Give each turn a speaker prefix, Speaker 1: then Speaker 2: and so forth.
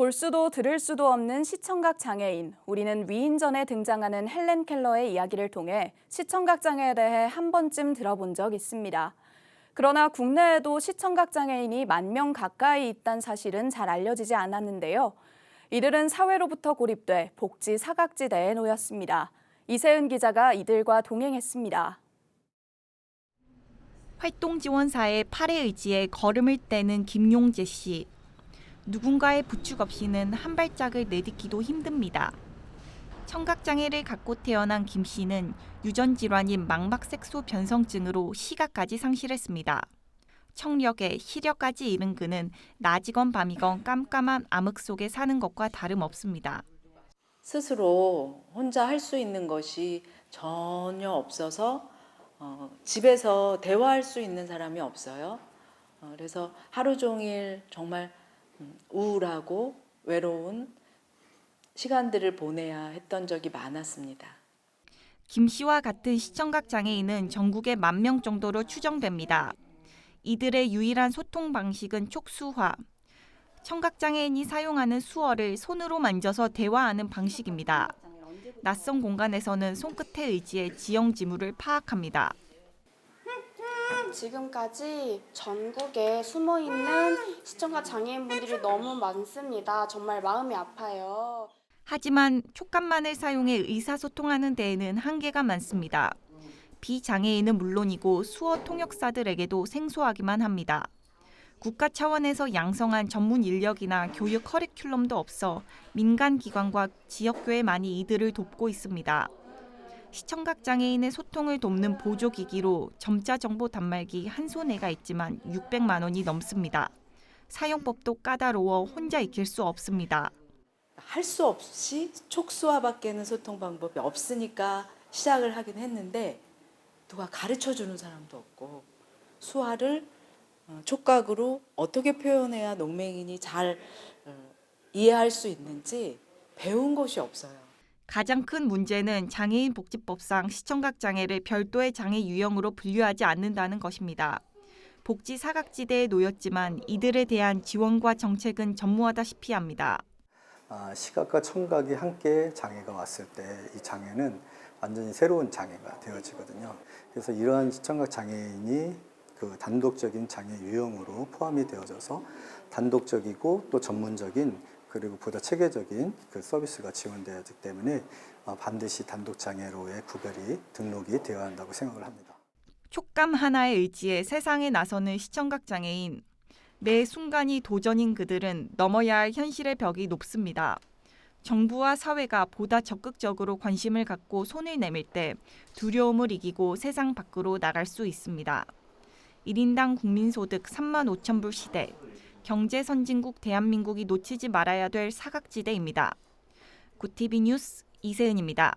Speaker 1: 볼 수도 들을 수도 없는 시청각 장애인. 우리는 위인전에 등장하는 헬렌 켈러의 이야기를 통해 시청각 장애에 대해 한 번쯤 들어본 적 있습니다. 그러나 국내에도 시청각 장애인이 만 명 가까이 있다는 사실은 잘 알려지지 않았는데요. 이들은 사회로부터 고립돼 복지 사각지대에 놓였습니다. 이세은 기자가 이들과 동행했습니다.
Speaker 2: 활동지원사의 팔에 의지해 걸음을 떼는 김용재 씨. 누군가의 부축 없이는 한 발짝을 내딛기도 힘듭니다. 청각장애를 갖고 태어난 김 씨는 유전 질환인 망막색소 변성증으로 시각까지 상실했습니다. 청력에 시력까지 잃은 그는 낮이건 밤이건 깜깜한 암흑 속에 사는 것과 다름없습니다.
Speaker 3: 스스로 혼자 할 수 있는 것이 전혀 없어서 어, 집에서 대화할 수 있는 사람이 없어요. 어, 그래서 하루 종일 정말 음, 우울하고 외로운 시간들을 보내야 했던 적이 많았습니다.
Speaker 2: 김 씨와 같은 시청각 장애인은 전국에 만 명 정도로 추정됩니다. 이들의 유일한 소통 방식은 촉수화. 청각 장애인이 사용하는 수어를 손으로 만져서 대화하는 방식입니다. 낯선 공간에서는 손끝에 의지해 지형 지물을 파악합니다.
Speaker 4: 지금까지 전국에 숨어 있는 시청각 장애인분들이 너무 많습니다. 정말 마음이 아파요.
Speaker 2: 하지만 촉감만을 사용해 의사소통하는 데에는 한계가 많습니다. 비장애인은 물론이고 수어 통역사들에게도 생소하기만 합니다. 국가 차원에서 양성한 전문 인력이나 교육 커리큘럼도 없어 민간 기관과 지역교회만이 이들을 돕고 있습니다. 시청각 장애인의 소통을 돕는 보조기기로 점자 정보 단말기 한 손에가 있지만 600만 원이 넘습니다. 사용법도 까다로워 혼자 익힐 수 없습니다.
Speaker 3: 할 수 없이 촉수화밖에는 소통 방법이 없으니까 시작을 하긴 했는데 누가 가르쳐 주는 사람도 없고 수화를 어, 촉각으로 어떻게 표현해야 농맹인이 잘 어, 이해할 수 있는지 배운 것이 없어요.
Speaker 2: 가장 큰 문제는 장애인 복지법상 시청각 장애를 별도의 장애 유형으로 분류하지 않는다는 것입니다. 복지 사각지대에 놓였지만 이들에 대한 지원과 정책은 전무하다시피 합니다.
Speaker 5: 아, 시각과 청각이 함께 장애가 왔을 때 이 장애는 완전히 새로운 장애가 되어지거든요. 그래서 이러한 시청각 장애인이 그 단독적인 장애 유형으로 포함이 되어져서 단독적이고 또 전문적인 그리고 보다 체계적인 그 서비스가 지원되어야 하기 때문에 어, 반드시 단독 장애로의 구별이 등록이 되어야 한다고 생각을 합니다.
Speaker 2: 촉감 하나에 의지해 세상에 나서는 시청각 장애인. 매 순간이 도전인 그들은 넘어야 할 현실의 벽이 높습니다. 정부와 사회가 보다 적극적으로 관심을 갖고 손을 내밀 때 두려움을 이기고 세상 밖으로 나갈 수 있습니다. 1인당 국민소득 3만 5천 불 시대. 경제 선진국 대한민국이 놓치지 말아야 될 사각지대입니다. 구티비 뉴스 이세은입니다.